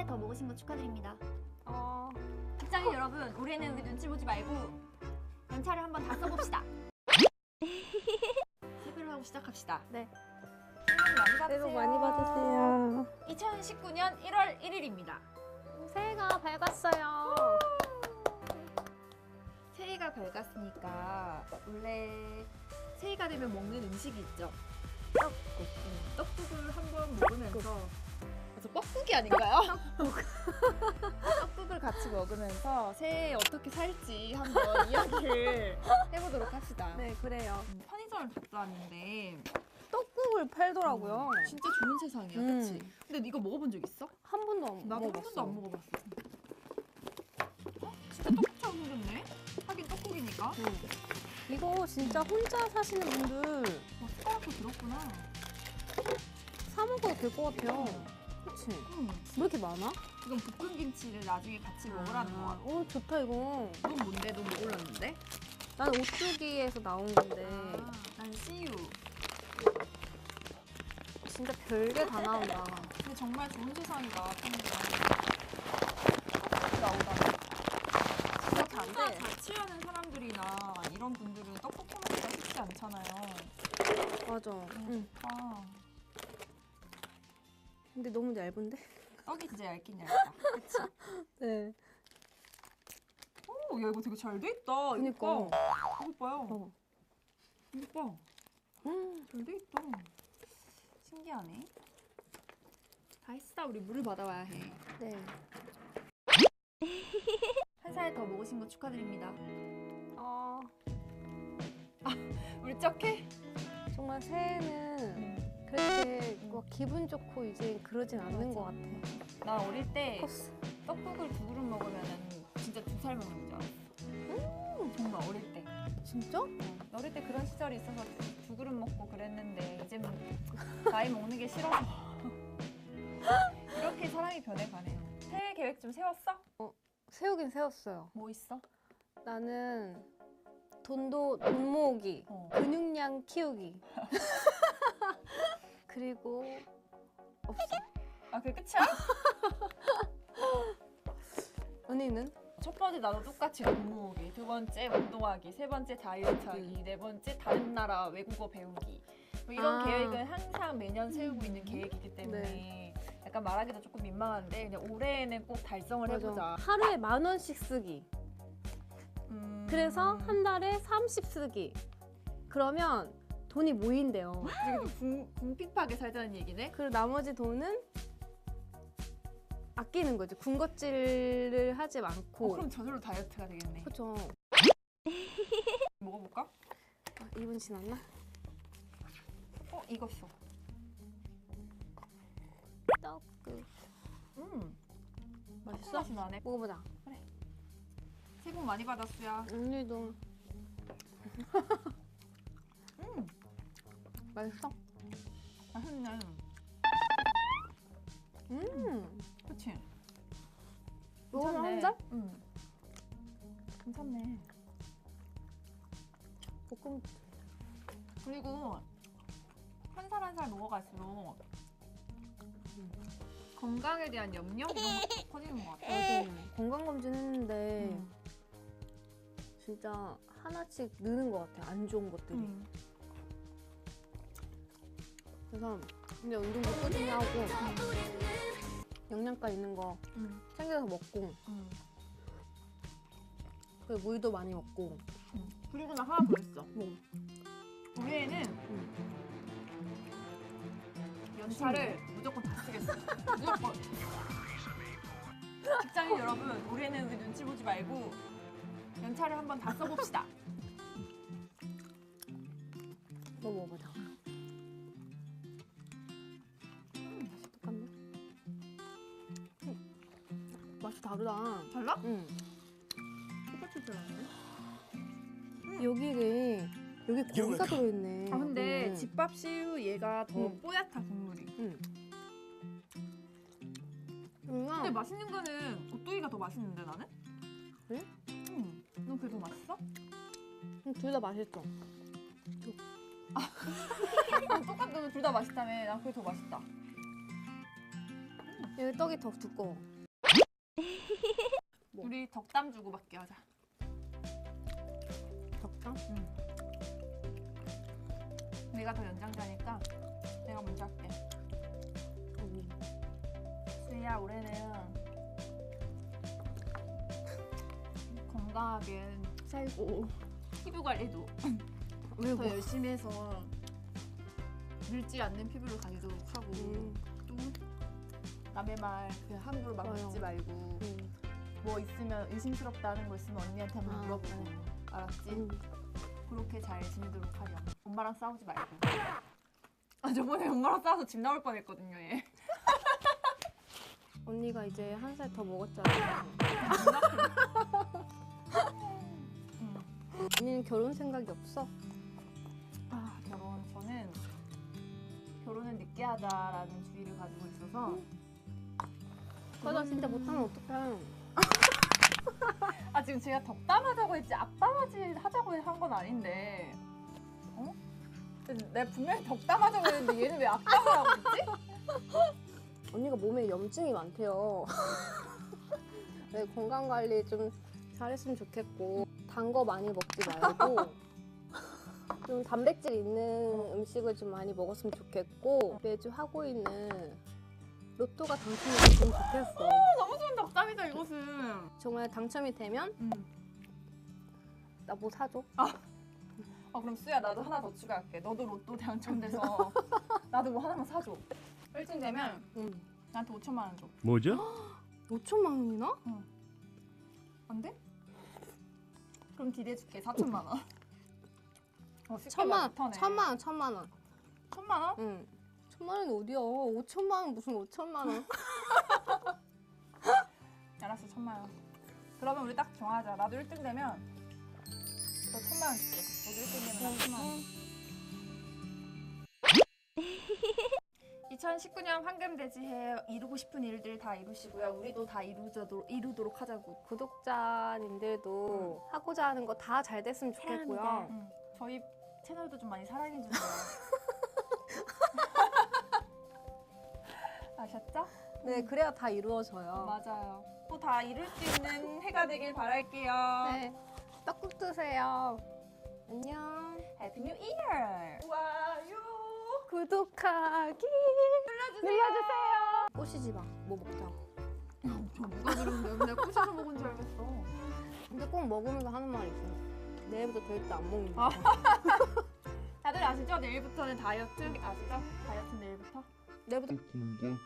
살 더 먹으신 거 축하드립니다. 어, 직장인 여러분, 올해는 우리 눈치 보지 말고 연차를 한번 다 써봅시다. 세배를 하고 시작합시다. 네. 새해 복 많이 받으세요. 새해 복 많이 받으세요. 2019년 1월 1일입니다. 새해가 밝았어요. 새해가 밝았으니까 원래 새해가 되면 먹는 음식이 있죠. 떡국. 음, 떡국을 한번 먹으면서 그래서 뻐국이 아닌가요? 떡국을 같이 먹으면서 새해 어떻게 살지 한번 이야기를 해보도록 합시다. 네, 그래요. 음, 편의점을 왔는데 떡국을 팔더라고요. 진짜 좋은 세상이야, 음. 그렇지? 근데 이거 먹어본 적 있어? 한 번도 안 나도 한 먹어봤어. 번도 안 먹어봤어. 어? 진짜 떡국처럼 생겼네? 하긴 떡국이니까. 응. 이거 진짜 혼자 사시는 분들 어, 숟가락도 들었구나. 사 먹어도 될 것 같아요. 그치? 응. 왜 이렇게 많아? 이건 볶은 김치를 나중에 같이 먹으라는 거 같아. 어, 좋다, 이거. 넌 뭔데? 넌 몰랐는데? 난 오뚜기에서 나온 건데. 아, 난 씨유. 진짜 별게 다 나온다. 근데 정말 좋은 세상이다. 편의점. 근데 너무 얇은데? 떡이 진짜 얇긴 얇다. 그치? 네. 오, 야 이거 되게 잘 돼 있다. 그니까. 이거 봐. 봐요. 어. 이거 봐. 음, 잘 돼 있다. 신기하네. 다 했어. 우리 물을 받아와야 해. 네. 한 살 더 먹으신 거 축하드립니다. 어, 울적해? 정말 새해는 그렇게 뭐 기분 좋고 이제 그러진 않는 것 같아. 나 어릴 때. 떡국을 두 그릇 먹으면은 진짜 두 살 먹는 줄 알았어. 음, 정말 어릴 때. 진짜? 어릴 때 그런 시절이 있어서 두, 두 그릇 먹고 그랬는데 이제는 나이 먹는 게 싫어서 이렇게 사람이 변해가네요. 새해 계획 좀 세웠어? 세우긴 세웠어요. 뭐 있어? 나는 돈도 돈 모으기, 어. 근육량 키우기. 그리고 없어. 아 그게 끝이야? 언니는? 첫 번째 나도 똑같이 돈 모으기, 두 번째 운동하기, 세 번째 다이어트 하기, 네 번째 다른 나라 외국어 배우기. 뭐 이런 아. 계획은 항상 매년 세우고 있는 계획이기 때문에 약간 말하기도 조금 민망한데 그냥 올해에는 꼭 달성을 해보자. 하루에 만 원씩 쓰기. 음. 그래서 한 달에 30 쓰기. 그러면 돈이 모인대요. 되게 궁, 궁핍하게 살자는 얘기네. 그리고 나머지 돈은 아끼는 거지. 군것질을 하지 어, 않고. 그럼 저절로 다이어트가 되겠네. 그쵸. 먹어볼까? 아, 2분 지났나? 어 익었어. 떡국. 음 맛있어? 맛이 나네. 먹어보자. 새해 복 많이 받았어요. 언니도 음 맛있어? 맛있네. 음. 그치? 괜찮네. 음. 괜찮네. 볶음. 그리고 한 살 한 살 먹어갈수록 건강에 대한 염려 이런 것도 커지는 것 같아. 맞아. 건강검진 했는데 음. 진짜 하나씩 느는 것 같아. 안 좋은 것들이. 음. 그래서 근데 운동도 꾸준히 하고 영양가 있는 거 음. 챙겨서 먹고 음. 그리고 물도 많이 먹고 음. 그리고 나 하나 더 있어. 뭐 올해에는 음. 연차를 무조건 다 쓰겠어. 무조건. 직장인 여러분, 올해는 우리 눈치 보지 말고 연차를 한번 다 써봅시다. 너 먹어보자. 맛이 다르다. 달라? 응. 똑같을 줄 알았네. 여기에 여기 고기가 들어있네. 아 근데 음. 집밥 씨유 얘가 더 음. 뽀얗다 국물이. 응. 근데 응. 맛있는 거는 오뚜기가 더 맛있는데 나는? 그래? 응. 넌 그게 더 맛있어? 둘다 맛있어. 똑같으면 둘 다 맛있다며. 난 그게 더 맛있다. 여기 떡이 더 두꺼워. 뭐? 우리 덕담 주고 받기 하자. 덕당? 내가 더 연장자니까 내가 먼저 할게. 음. 수희야 올해는 건강하게 살고 피부 관리도 왜더 뭐? 열심히 해서 늙지 않는 피부를 가지도록 하고 음. 또 남의 말 그냥 함부로 막 맞아요. 듣지 말고 음. 뭐 있으면 의심스럽다는 거 있으면 언니한테 한번 아, 물어보고 네. 알았지? 음. 그렇게 잘 지내도록 하렴 엄마랑 싸우지 말고 아 저번에 엄마랑 싸워서 집 나올 뻔했거든요 얘 언니가 이제 한 살 더 먹었잖아. 음. 언니는 결혼 생각이 없어? 아 결혼 저는 결혼은 늦게 하자라는 주의를 가지고 있어서 맞아 진짜 못하면 어떡해. 아 지금 제가 덕담하자고 했지 아빠맞이 하자고 한 건 아닌데 어? 내가 분명히 덕담하자고 했는데 얘는 왜 악담을 하고 있지? 언니가 몸에 염증이 많대요. 네, 건강 관리 좀 잘했으면 좋겠고 단 거 많이 먹지 말고 좀 단백질 있는 음식을 좀 많이 먹었으면 좋겠고 매주 하고 있는 로또가 당첨이 됐으면 좋겠어. 너무 좋은 덕담이다 이것은 정말 당첨이 되면 음. 나 뭐 사줘? 어 그럼 수야 나도 하나 더 추가할게 너도 로또 당첨돼서 나도 뭐 하나만 사줘 1등 되면 응. 나한테 5천만 원 줘. 뭐죠? 5천만 원이나? 안 돼? 그럼 기대해줄게 4천만 원. 어, 천만 원. 천만 원, 천만 원. 천만 원? 응. 천만 원이 어디야? 5천만 원 무슨 5천만 원? 알았어 천만 원. 그러면 우리 딱 정하자. 나도 1등 되면 너 천만 원 줄게. 너도 1등 되면 나 천만 원. 2019년 황금돼지해 이루고 싶은 일들 다 이루시고요. 우리도 다 이루도록, 이루도록 하자고. 구독자님들도 하고자 하는 거 다 잘 됐으면 좋겠고요. 응. 저희 채널도 좀 많이 사랑해 주세요. 아셨죠? 네, 그래야 다 이루어져요. 맞아요. 또 다 이룰 수 있는 해가 되길 바랄게요. 네, 떡국 드세요. 안녕. 해피 뉴 이어. 와요. 구독하기 눌러주세요. 눌러주세요. 꼬시지 마. 뭐 먹자고. 저 누가 들었는데 내가 꼬셔서 먹은 줄 알겠어. 근데 꼭 먹으면서 하는 말이 있어요. 내일부터 절대 안 먹는다. 아. 다들 아시죠? 내일부터는 다이어트 아시죠? 다이어트 내일부터. 내일